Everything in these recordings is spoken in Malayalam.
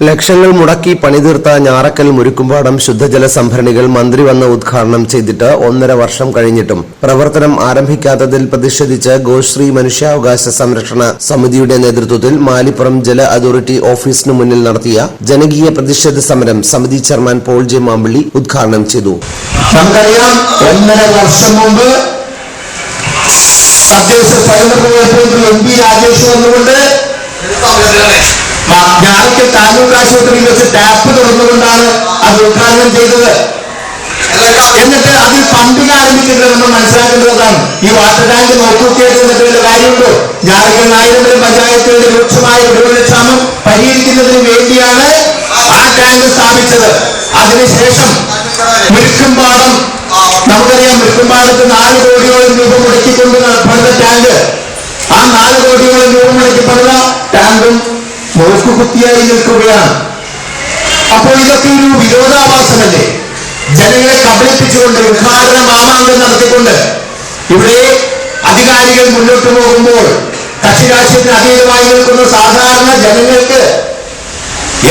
ലക്ഷങ്ങൾ മുടക്കി പണിതീർത്ത ഞാറക്കൽ മുരുക്കുംപാടം ശുദ്ധജല സംഭരണികൾ മന്ത്രി വന്ന് ഉദ്ഘാടനം ചെയ്തിട്ട് ഒന്നര വർഷം കഴിഞ്ഞിട്ടും പ്രവർത്തനം ആരംഭിക്കാത്തതിൽ പ്രതിഷേധിച്ച് ഗോശ്രീ മനുഷ്യാവകാശ സംരക്ഷണ സമിതിയുടെ നേതൃത്വത്തിൽ മാലിപ്പുറം ജല അതോറിറ്റി ഓഫീസിനു മുന്നിൽ നടത്തിയ ജനകീയ പ്രതിഷേധ സമരം സമിതി ചെയർമാൻ പോൾ ജെ മാമ്പള്ളി ഉദ്ഘാടനം ചെയ്തു. വർഷം തദ്ദേശ സ്വയംഭരണ എം പി രാജേഷ് വന്നുകൊണ്ട് ഞാനൊക്കെ താലൂക്ക് ആശുപത്രിയിൽ വെച്ച് ടാപ്പ് തുറന്നുകൊണ്ടാണ് അത് ഉദ്ഘാടനം ചെയ്തത്. എന്നിട്ട് അതിൽ പമ്പിങ് ആരംഭിക്കുന്നത് നമ്മൾ മനസ്സിലാക്കേണ്ടതാണ്. ഈ വാട്ടർ ടാങ്ക് എന്നിട്ട് വല്ല കാര്യമുണ്ടോ? ഞാനൊക്കെ നായിരം പഞ്ചായത്തിന്റെ രൂക്ഷമായ കുടിവെള്ളക്ഷാമം പരിഹരിക്കുന്നതിന് വേണ്ടിയാണ് ആ ടാങ്ക് സ്ഥാപിച്ചത്. അതിനുശേഷം മിൽക്കുംപാടം നമുക്കറിയാം മിൽക്കുംപാടത്ത് നാല് കോടിയോളം രൂപ മുടക്കിക്കൊണ്ട് പണിത ടാങ്ക്. ആ നാല് കോടിയോളം രൂപ മുടക്കി പണിത ടാങ്കും നോക്കുകുത്തിയായി നിൽക്കുകയാണ്. അപ്പോൾ ഇതൊക്കെ ഒരു വിരോധാഭാസമല്ലേ? ജനങ്ങളെ കബളിപ്പിച്ചുകൊണ്ട് ഉദ്ഘാടന മാമാങ്കം നടത്തിക്കൊണ്ട് ഇവിടെ അധികാരികൾ മുന്നോട്ട് പോകുമ്പോൾ കക്ഷി രാഷ്ട്രീയത്തിന് അതീതമായി നിൽക്കുന്ന സാധാരണ ജനങ്ങൾക്ക്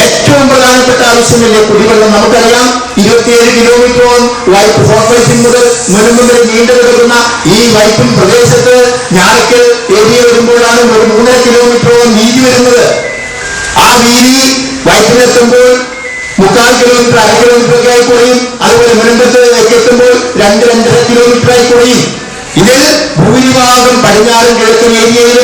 ഏറ്റവും പ്രധാനപ്പെട്ട ആവശ്യമില്ലേ കുടിവെള്ളം? നമുക്കറിയാം ഇരുപത്തിയേഴ് കിലോമീറ്ററോളം വൈപ്പ് ഫോർ വൈപ്പിൻ മുതൽ വരെ നീണ്ടു കിടക്കുന്ന ഈ വൈപ്പിൻ പ്രദേശത്ത് ഞാറക്കൽ ഏരിയ വരുമ്പോഴാണ് ഒരു മൂന്നര കിലോമീറ്ററോളം വീതി വരുന്നത്. ആ വീതി വയറ്റിലെത്തുമ്പോൾ മുക്കാൽ കിലോമീറ്റർ അര കിലോമീറ്റർ ആയി കുറയും. അതുപോലെ മുനമ്പത്തേക്ക് എത്തുമ്പോൾ രണ്ട് രണ്ടര കിലോമീറ്റർ ആയി കുറയും. ഇതിൽ ഭൂരിഭാഗം പടിഞ്ഞാറും കിഴക്കും ഏരിയയിൽ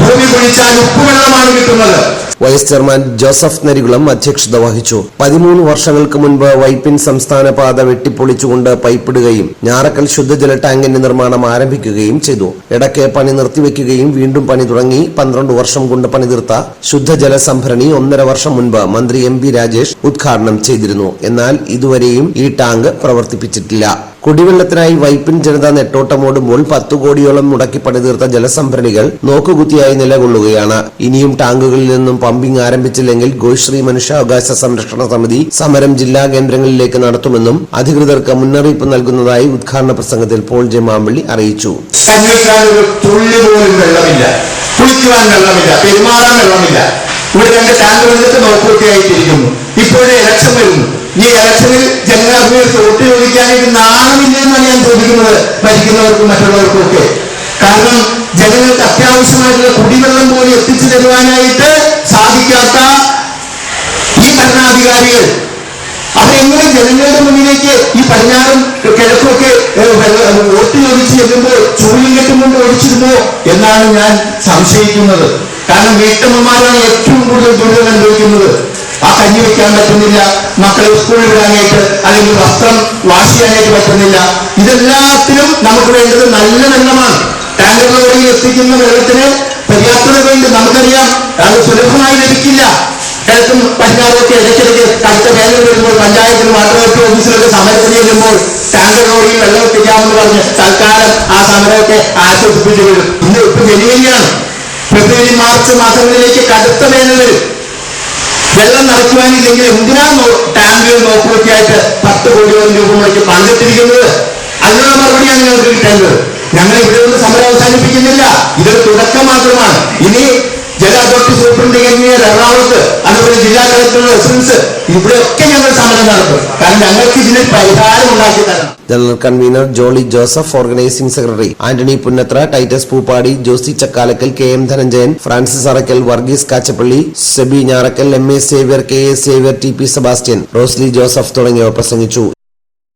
ഭൂമി കുഴിച്ചാൽ ഉപ്പുവെള്ളമാണ് കിട്ടുന്നത്. വൈസ് ചെയർമാൻ ജോസഫ് നരികുളം അധ്യക്ഷത വഹിച്ചു. പതിമൂന്ന് വർഷങ്ങൾക്ക് മുൻപ് വൈപ്പിൻ സംസ്ഥാന പാത വെട്ടിപ്പൊളിച്ചുകൊണ്ട് പൈപ്പിടുകയും ഞാറക്കൽ ശുദ്ധജല ടാങ്കിന്റെ നിർമ്മാണം ആരംഭിക്കുകയും ചെയ്തു. ഇടയ്ക്ക് പണി നിർത്തിവെക്കുകയും വീണ്ടും പണി തുടങ്ങി. പന്ത്രണ്ട് വർഷം കൊണ്ട് പണിതീർത്ത ശുദ്ധജല സംഭരണി ഒന്നര വർഷം മുൻപ് മന്ത്രി എം പി രാജേഷ് ഉദ്ഘാടനം ചെയ്തിരുന്നു. എന്നാൽ ഇതുവരെയും ഈ ടാങ്ക് പ്രവർത്തിപ്പിച്ചിട്ടില്ല. കുടിവെള്ളത്തിനായി വൈപ്പിൻ ജനത നെട്ടോട്ടമോടുമ്പോൾ പത്തു കോടിയോളം മുടക്കി പണിതീർത്ത ജലസംഭരണികൾ നോക്കുകുത്തിയായി നിലകൊള്ളുകയാണ്. ഇനിയും ടാങ്കുകളിൽ നിന്നും പമ്പിംഗ് ആരംഭിച്ചില്ലെങ്കിൽ ഗോശ്രീ മനുഷ്യാവകാശ സംരക്ഷണ സമിതി സമരം ജില്ലാ കേന്ദ്രങ്ങളിലേക്ക് നടത്തുമെന്നും അധികൃതർക്ക് മുന്നറിയിപ്പ് നൽകുന്നതായി ഉദ്ഘാടന പ്രസംഗത്തിൽ പോൾ ജെ മാമ്പള്ളി അറിയിച്ചു കുളിക്കുവാൻ വെള്ളമില്ല. പെരുമാറാൻ വെള്ളമില്ല. ഇവിടെ രണ്ട് ടാങ്ക് വന്നിട്ട് നോക്കുവൊക്കെയായിട്ടിരിക്കുന്നു. ഇപ്പോഴേ ഇലക്ഷൻ വരുന്നു. ഈ ഇലക്ഷനിൽ ജനങ്ങൾക്ക് വോട്ട് ചോദിക്കാനായിട്ട് നാണമില്ലെന്നാണ് ഞാൻ ചോദിക്കുന്നത്. ഭരിക്കുന്നവർക്കും മറ്റുള്ളവർക്കും ഒക്കെ. കാരണം ജനങ്ങൾക്ക് അത്യാവശ്യമായിട്ടുള്ള കുടിവെള്ളം പോലും എത്തിച്ചു തരുവാനായിട്ട് സാധിക്കാത്ത ഈ ഭരണാധികാരികൾ. അവരെങ്ങനെ ജനങ്ങളുടെ മുന്നിലേക്ക് ഈ പടിഞ്ഞാറും കിഴക്കുമൊക്കെ വോട്ട് ചോദിച്ച് ചെല്ലുമ്പോൾ ചൂലും കെട്ടും കൊണ്ട് ഓടിച്ചിരുന്നോ എന്നാണ് ഞാൻ സംശയിക്കുന്നത്. കാരണം വീട്ടമ്മമാരാണ് ഏറ്റവും കൂടുതൽ ദുരിതം അനുഭവിക്കുന്നത്. ആ കഞ്ഞി വെക്കാൻ പറ്റുന്നില്ല മക്കളെ സ്കൂളിൽ വിടാനായിട്ട് അല്ലെങ്കിൽ വസ്ത്രം വാഷ് ചെയ്യാനായിട്ട് പറ്റുന്നില്ല. ഇതെല്ലാത്തിനും നമുക്ക് വേണ്ടത് നല്ല വെള്ളമാണ്. ടാങ്കറുകളിൽ എത്തിക്കുന്ന വെള്ളത്തിന് നമുക്കറിയാം സുലഭമായി ലഭിക്കില്ല. കിഴക്കും പടിഞ്ഞാറൊക്കെ ഇടയ്ക്കിടയ്ക്ക് കടുത്ത വേനൽ വരുമ്പോൾ പഞ്ചായത്തിന് വാട്ടർ അതോറിറ്റി ഓഫീസിലൊക്കെ സമരത്തിന് ചെല്ലുമ്പോൾ ടാങ്കർ റോഡിൽ വെള്ളം എത്തിക്കാമെന്ന് പറഞ്ഞ് തൽക്കാലം ആ സമരമൊക്കെ ആശ്വസിപ്പിച്ചു വിടും ഇന്ന് ഇപ്പൊ ജനുവരിയാണ് ഫെബ്രുവരി മാർച്ച് മാസങ്ങളിലേക്ക് കടുത്ത വേനൽ വരും. വെള്ളം നിറയ്ക്കുവാനില്ലെങ്കിൽ എന്തിനാ ടാങ്കുകൾ നോക്കുവൊക്കെയായിട്ട് പത്ത് കോടിയോളം രൂപ മുടക്കി പങ്കിട്ടിരിക്കുന്നത് അതിനുള്ള മറുപടിയാണ് ഞങ്ങൾക്ക് കിട്ടേണ്ടത്. ഞങ്ങൾ ഇവിടെ നിന്ന് സമരം അവസാനിപ്പിക്കുന്നില്ല. ഇതൊരു തുടക്കം മാത്രമാണ്. ഇനി അതോറിറ്റി സൂപ്രണ്ട് എഞ്ചിനീയർ എറണാകുളത്ത് അതുപോലെ ജില്ലാ കളക്ടറുടെ റെസിഡൻസ് ഇവിടെയൊക്കെ ഞങ്ങൾ സമരം നടത്തും. കാരണം ഞങ്ങൾക്ക് ഇതിന് പരിഹാരം ഉണ്ടാക്കി തരണം. General convener Jolly Joseph organising secretary Antony Punnathra Titus Pooppadi Josy Chakkalakkal K M Dhananjayan Francis Arakkal Varghese Kachappilly Seby Njarakkal M A Xavier K A Xavier T P Sebastian Rosely Joseph തുടങ്ങിയവർ പ്രസംഗിച്ചു.